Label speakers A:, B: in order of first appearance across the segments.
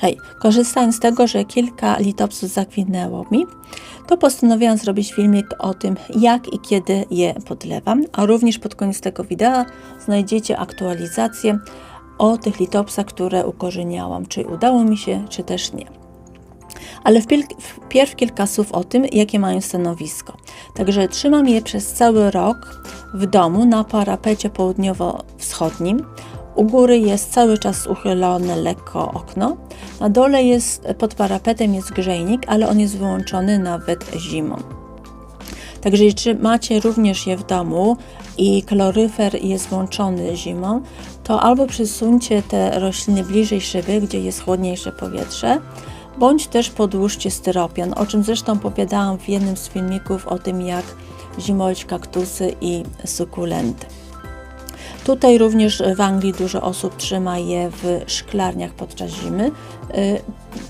A: Hej, korzystając z tego, że kilka litopsów zakwinęło mi, to postanowiłam zrobić filmik o tym, jak i kiedy je podlewam, a również pod koniec tego wideo znajdziecie aktualizację o tych litopsach, które ukorzeniałam, czy udało mi się, czy też nie. Ale wpierw kilka słów o tym, jakie mają stanowisko. Także trzymam je przez cały rok w domu na parapecie południowo-wschodnim. U góry jest cały czas uchylone lekko okno. Na dole jest, pod parapetem jest grzejnik, ale on jest wyłączony nawet zimą. Także jeśli macie również je w domu i kaloryfer jest włączony zimą, to albo przesuńcie te rośliny bliżej szyby, gdzie jest chłodniejsze powietrze, bądź też podłóżcie styropian, o czym zresztą opowiadałam w jednym z filmików o tym, jak zimować kaktusy i sukulenty. Tutaj również w Anglii dużo osób trzyma je w szklarniach podczas zimy y,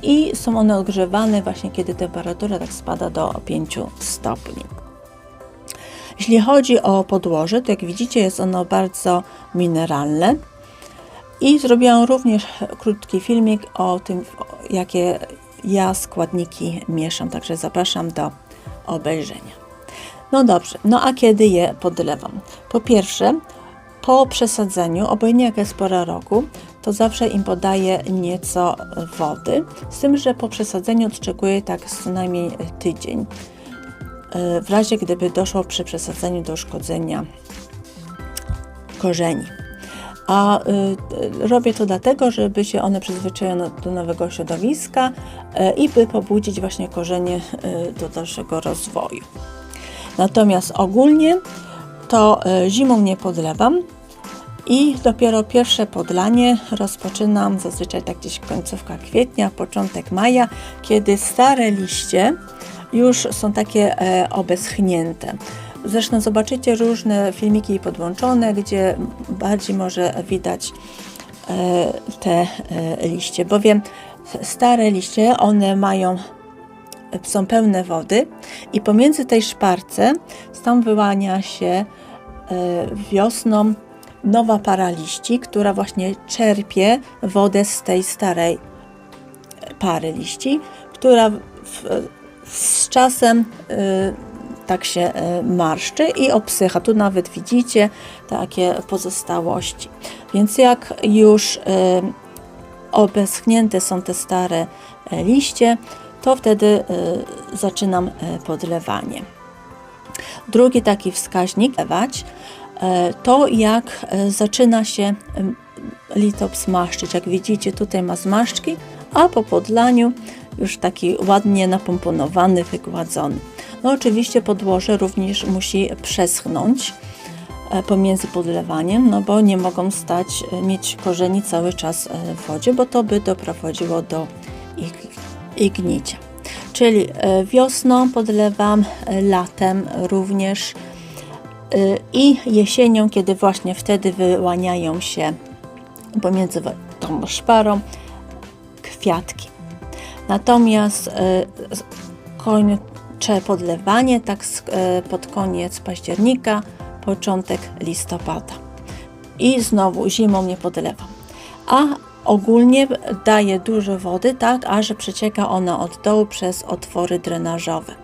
A: i są one ogrzewane właśnie kiedy temperatura tak spada do 5 stopni. Jeśli chodzi o podłoże, to jak widzicie jest ono bardzo mineralne i zrobiłam również krótki filmik o tym, jakie ja składniki mieszam, także zapraszam do obejrzenia. No dobrze, no a kiedy je podlewam? Po pierwsze, po przesadzeniu, obojętnie jaka jest pora roku, to zawsze im podaję nieco wody, z tym, że po przesadzeniu odczekuję tak co najmniej tydzień. E, w razie gdyby doszło przy przesadzeniu do uszkodzenia korzeni. A y, robię to dlatego, żeby się one przyzwyczaiły do nowego środowiska y, i by pobudzić właśnie korzenie y, do dalszego rozwoju. Natomiast ogólnie to y, zimą nie podlewam i dopiero pierwsze podlanie rozpoczynam zazwyczaj tak gdzieś końcówka kwietnia, początek maja, kiedy stare liście już są takie e, obeschnięte. Zresztą zobaczycie różne filmiki podłączone, gdzie bardziej może widać e, te e, liście, bowiem stare liście, one mają są pełne wody i pomiędzy tej szparce tam wyłania się e, wiosną nowa para liści, która właśnie czerpie wodę z tej starej pary liści, która w, z czasem tak się marszczy i obsycha. Tu nawet widzicie takie pozostałości. Więc jak już obeschnięte są te stare liście, to wtedy y, zaczynam y, podlewanie. Drugi taki wskaźnik lewać y, to jak zaczyna się litops maszczyć. Jak widzicie tutaj ma zmarszczki, a po podlaniu już taki ładnie napomponowany, wygładzony. No oczywiście podłoże również musi przeschnąć pomiędzy podlewaniem, no bo nie mogą stać, mieć korzeni cały czas w wodzie, bo to by doprowadziło do ich i gnicia. Czyli e, wiosną podlewam, e, latem również e, i jesienią, kiedy właśnie wtedy wyłaniają się pomiędzy tą szparą kwiatki. Natomiast kończę podlewanie tak pod koniec października, początek listopada. I znowu zimą nie podlewam. A Ogólnie daje dużo wody, tak, a że przecieka ona od dołu przez otwory drenażowe.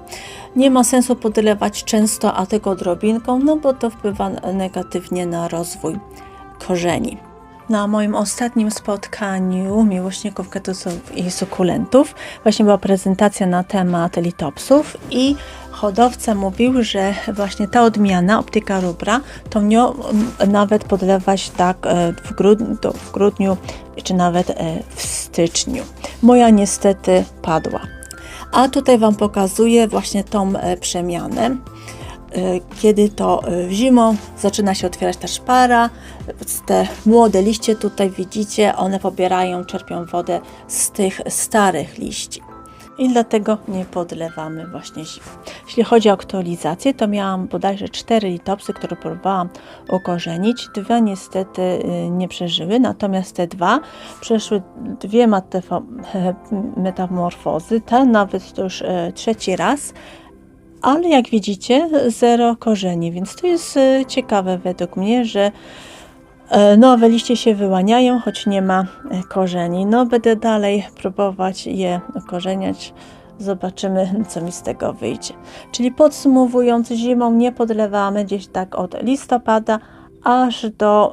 A: Nie ma sensu podlewać często, a tylko odrobinką, no bo to wpływa negatywnie na rozwój korzeni. Na moim ostatnim spotkaniu miłośników ketusów i sukulentów właśnie była prezentacja na temat litopsów i hodowca mówił, że właśnie ta odmiana, optyka rubra, to nią nawet podlewać tak e, w grudniu, w grudniu czy nawet e, w styczniu. Moja niestety padła. A tutaj Wam pokazuję właśnie tą e, przemianę kiedy to zimą zaczyna się otwierać ta szpara, te młode liście tutaj widzicie, one pobierają, czerpią wodę z tych starych liści i dlatego nie podlewamy właśnie zimą. Jeśli chodzi o aktualizację, to miałam bodajże 4 litopsy, które próbowałam ukorzenić. Dwa niestety y, nie przeżyły, natomiast te dwa przeszły dwie metamorfozy, ta nawet to już e, trzeci raz, ale jak widzicie zero korzeni, więc to jest e, ciekawe według mnie, że E, Nowe liście się wyłaniają, choć nie ma e, korzeni. No, będę dalej próbować je ukorzeniać. Zobaczymy, co mi z tego wyjdzie. Czyli podsumowując, zimą nie podlewamy gdzieś tak od listopada aż do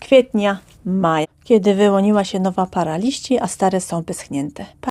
A: kwietnia, maja, kiedy wyłoniła się nowa para liści, a stare są wyschnięte.